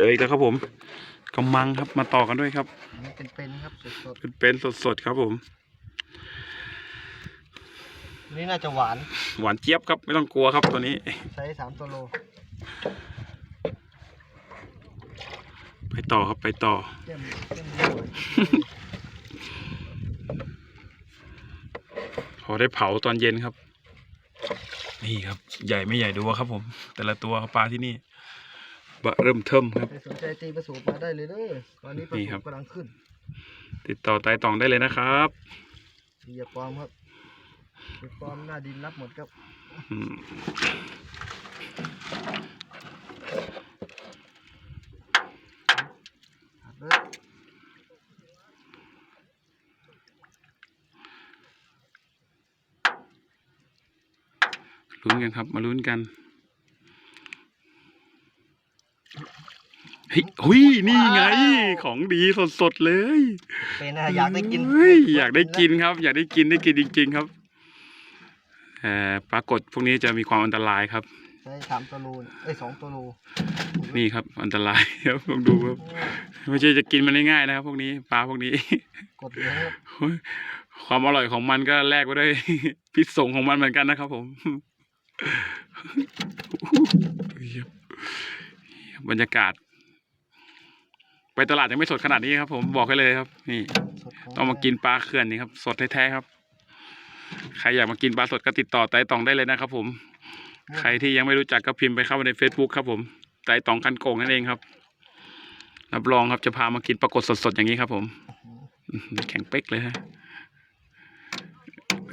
จออีกแล้วครับผมกำมังครับมาต่อกันด้วยครับอันนี้เป็นเป็นครับสดเป็นเป็นสดๆครับผมๆนี่น่าจะหวาน หวานเจี๊ยบครับไม่ต้องกลัวครับตัวนี้ ใช้สามตัวโล ไปต่อครับไปต่อเยี่ยมเยี่ยมเลยพอได้เผาตอนเย็นครับ นี่ครับ ใหญ่ไม่ใหญ่ดูครับผม แต่ละตัวครับปลาที่นี่ บะเริ่มเทิมครับ ใครสนใจตีประสูมาได้เลยเด้อตอนนี้ประนี่สูครับกำลังขึ้นติดต่อไต่ตองได้เลยนะครับสียาปลอมครับสียาปลอมหน้าดินรับหมดครับอืมหักเลยลุ้นกันครับ มาลุ้นกัน เฮ้ยหุยนี่ไง ของดีสดๆเลยเป็นนะอยากได้กินเฮ้ยอยากได้กินครับ อยากได้กินได้กินจริง ๆ ครับแต่ปรากฏพวกนี้จะมีความอันตรายครับใช้สามตัวโลเอ้ยสองตัวโลนี่ครับ อันตรายครับลองดูครับไม่ใช่จะกินมันได้ง่ายนะครับ พวกนี้ปลาพวกนี้กดเลยครับโอ้ยความอร่อยของมันก็แลกไว้ด้วยพิษสงของมันเหมือนกันนะครับ ผมบรรยากาศ ไปตลาดยังไม่สดขนาดนี้ครับ ผมบอกให้เลยครับ นี่สดขต้องมากินปลาเขื่อนนี่ครับ สดแท้ๆครับ ใครอยากมากินปลาสดก็ติดต่อไต่ตองได้เลยนะครับ ผม ใครที่ยังไม่รู้จักก็พิมพ์ไปเข้าไปใน Facebook ครับ ผมไต่ตองกันโกงนั่นเองครับรับรองครับจะพามากินปลากดสดๆอย่างนี้ครับ ผมอื้อหือแข็งเป๊กเลยฮะ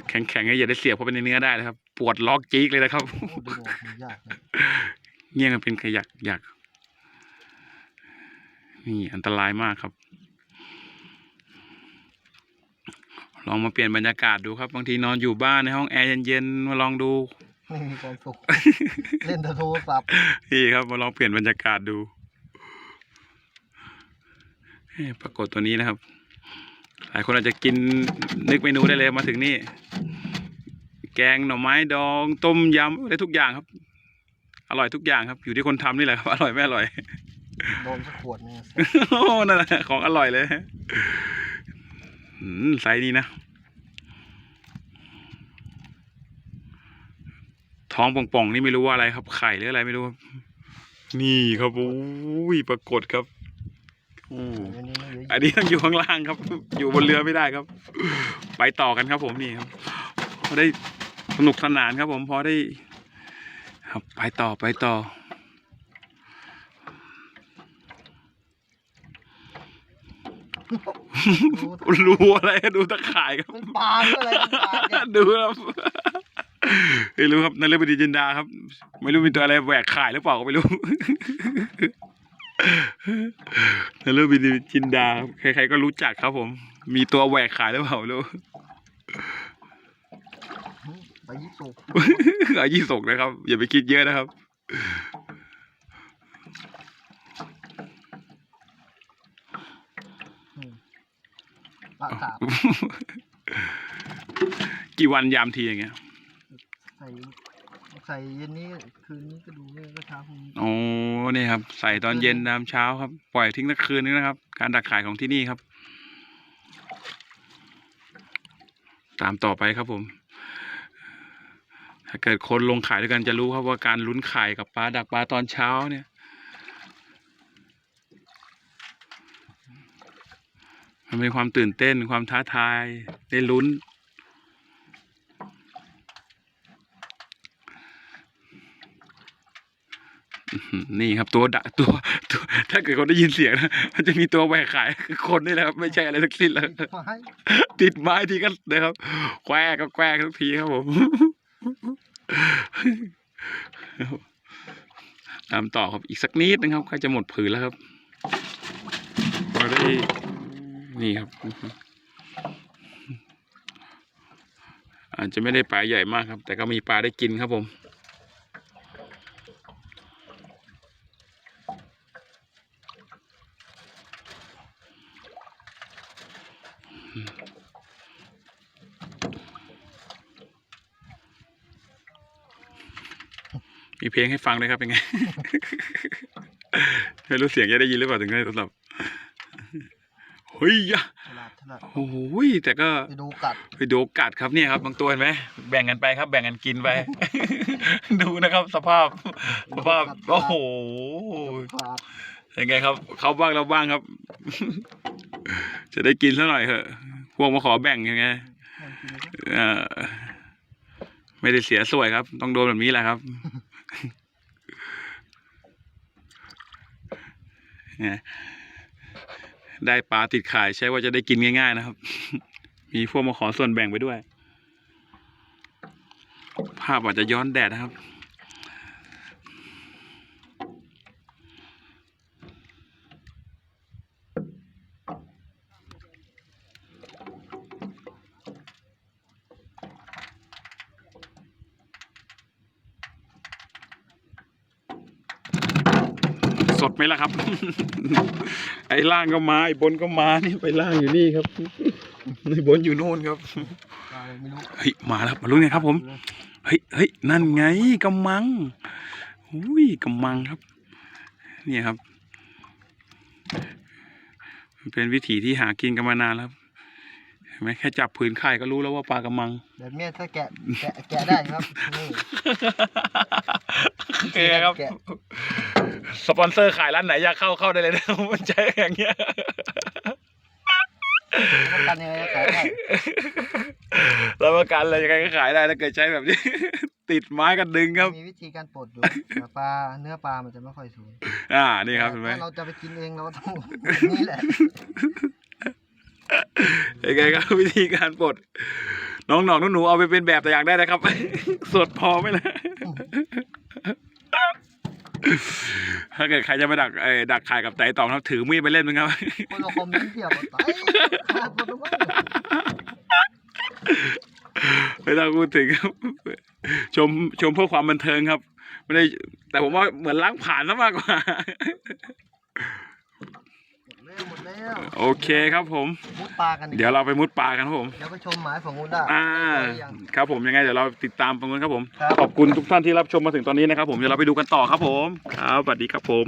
แข็งแข็งๆอย่าได้เสียบเข้าไปในเนื้อได้นะครับ ปวดล็อกจี๊กเลยนะครับโอ้ดึงออกมันยากเลยเงี้ยกันเป็นขยักอยาก นี่อันตรายมากครับ ลองมาเปลี่ยนบรรยากาศดูครับ บางทีนอนอยู่บ้านในห้องแอร์เย็นๆมาลองดูไม่มีความสุขเล่นแต่โทรศัพท์นี่ครับมาลองเปลี่ยนบรรยากาศดูเอ้ยปรากฏตัวนี้นะครับ หลายคนอาจจะกินนึกเมนูได้เลยมาถึงนี่ แกงหน่อไม้ดอง ต้มยำได้ทุกอย่างครับ อร่อยทุกอย่างครับ อยู่ที่คนทำนี่แหละครับ อร่อยไม่อร่อย โดนสักขวดนึงโอ้นั่นแหละของอร่อยเลยไซส์นี้นะ ท้องป่องๆนี่ไม่รู้ว่าอะไรครับ ไข่หรืออะไรไม่รู้ครับ นี่ครับโอ้ยปรากฏครับโอ้อันนี้ไม่เหลืออันนี้ต้องอยู่ข้างล่างครับ อยู่บนเรือไม่ได้ครับ ไปต่อกันครับ ผมนี่ครับพอได้สนุกสนานครับ ผมพอได้ ครับไปต่อไปต่อ รู้อะไรดูตะข่ายครับเป็นปลาหรืออะไรเป็นปลาเนี่ยดูครับไม่รู้ครับนายเรบดีจินดาครับ ไม่รู้มีตัวอะไรแหวกข่ายหรือเปล่าก็ไม่รู้นายเรบดีจินดาครับใครๆก็รู้จักครับผม มีตัวแหวกข่ายหรือเปล่าไม่รู้ไปยี่สุกอายี่สกนะครับ อย่าไปคิดเยอะนะครับ ปลาสามกี่วันยามทีอย่างเงี้ย ใส่ ใส่เย็นนี้คืนนี้ก็ดูไม่ก็เช้าพรุ่งนี้โอ้นี่ครับ ใส่ตอนเย็นตามเช้าครับ ปล่อยทิ้งทั้งคืนนึงนะครับ การดักขายของที่นี่ครับ ตามต่อไปครับผม ถ้าเกิดคนลงขายด้วยกันจะรู้ครับว่าการลุ้นไข่กับปลาดักปลาตอนเช้าเนี่ย มันเป็นความตื่นเต้นความท้าทายได้ลุ้น นี่ครับตัวดะตัวตัว ถ้าเกิดคนได้ยินเสียงนะมันจะมีตัวแหวกขายคือคนนี่แหละครับ ไม่ใช่อะไรทั้งสิ้นแล้วติดไม้ทีก็นะครับแควก็แควทุกทีครับผมตามต่อครับอีกสักนิดนึงครับใกล้จะหมดผืนแล้วครับเราได้ นี่ครับ อาจจะไม่ได้ปลาใหญ่มากครับ แต่ก็มีปลาได้กินครับผมมีเพลงให้ฟังด้วยครับเป็นไง ไม่รู้เสียงจะได้ยินหรือเปล่าถึงได้โทรศัพท์ เฮ้ยยะฉลาดฉลาดโอ้โหแต่ก็ไปดูกัดไปดูกัดครับเนี่ยครับบางตัวเห็นไหมแบ่งกันไปครับ แบ่งกันกินไป ดูนะครับ สภาพสภาพโอ้โหขาดยังไงครับเขาบ้างเราบ้างครับ จะได้กินซะหน่อยเถอะ พวกมาขอแบ่งยังไงแม่งกินเลยเออไม่ได้เสียสวยครับ ต้องโดนแบบนี้แหละครับเนี่ย ได้ปลาติดขายใช่ว่าจะได้กินง่าย ๆ นะครับ มีพวกมาขอส่วนแบ่งไปด้วย ภาพอาจจะย้อนแดดนะครับ ส ดไหมล่ะครับ ไอ้ล่างก็มาไอ้บนก็มานี่ไปล่างอยู่นี่ครับไอ้บนอยู่โน่นครับปลาอะไรไม่รู้เฮ้ยมาแล้วมาลุ้นกันครับ ผมเฮ้ยเฮ้ยนั่นไงกำมังอุ้ยกำมังครับ เนี่ยครับมันเป็นวิถีที่หากินกันมานานแล้วครับเห็นไหมแค่จับผืนไข่ก็รู้แล้วว่าปลากำมัง แบบเนี้ยถ้าแกะแกะแกะได้ครับนี่โอเคครับ แกะสปอนเซอร์ขายร้านไหนอยากเข้าเข้าได้เลยนะมันใจอย่างเงี้ย ประกันยังไงก็ขายได้รับประกันเลยยังไงก็ขายได้ถ้าเกิดใช้แบบนี้ ติดไม้กันดึงครับ มีวิธีการปลดอยู่แต่ปลาเนื้อปลามันจะไม่ค่อยสวยอ่านี่ครับเห็นไหมถ้าเราจะไปกินเองเราต้องนี่แหละ ยังไงครับวิธีการปลดน้องๆหนูๆเอาไปเป็นแบบตัวอย่างได้นะครับ สดพอไหมนะ ถ้าเกิดใครจะมาดักเอ่อดักขายกับไต่ตองครับถือมีดไปเล่นมั้งครับ คนเราคอมเมนต์เทียบว่าตายขาดหมดแล้วมั้งไม่ต้องพูดถึงครับ ชมชมเพื่อความบันเทิงครับ ไม่ได้ แต่ผมว่าเหมือนล้างผ่านซะมากกว่า หมดแล้วหมด แล้วโอเคครับผม มุดปลากันอีกเดี๋ยวเราไปมุดปลากันครับผม เดี๋ยวไปชมหมายฝั่งนู้นได้อ่า ได้ยัง ครับผมยังไงเดี๋ยวเราติดตามตรงนั้นครับผม ครับ ขอบคุณทุกท่านที่รับชมมาถึงตอนนี้นะครับผม เดี๋ยวเราไปดูกันต่อครับผม ครับสวัสดีครับผม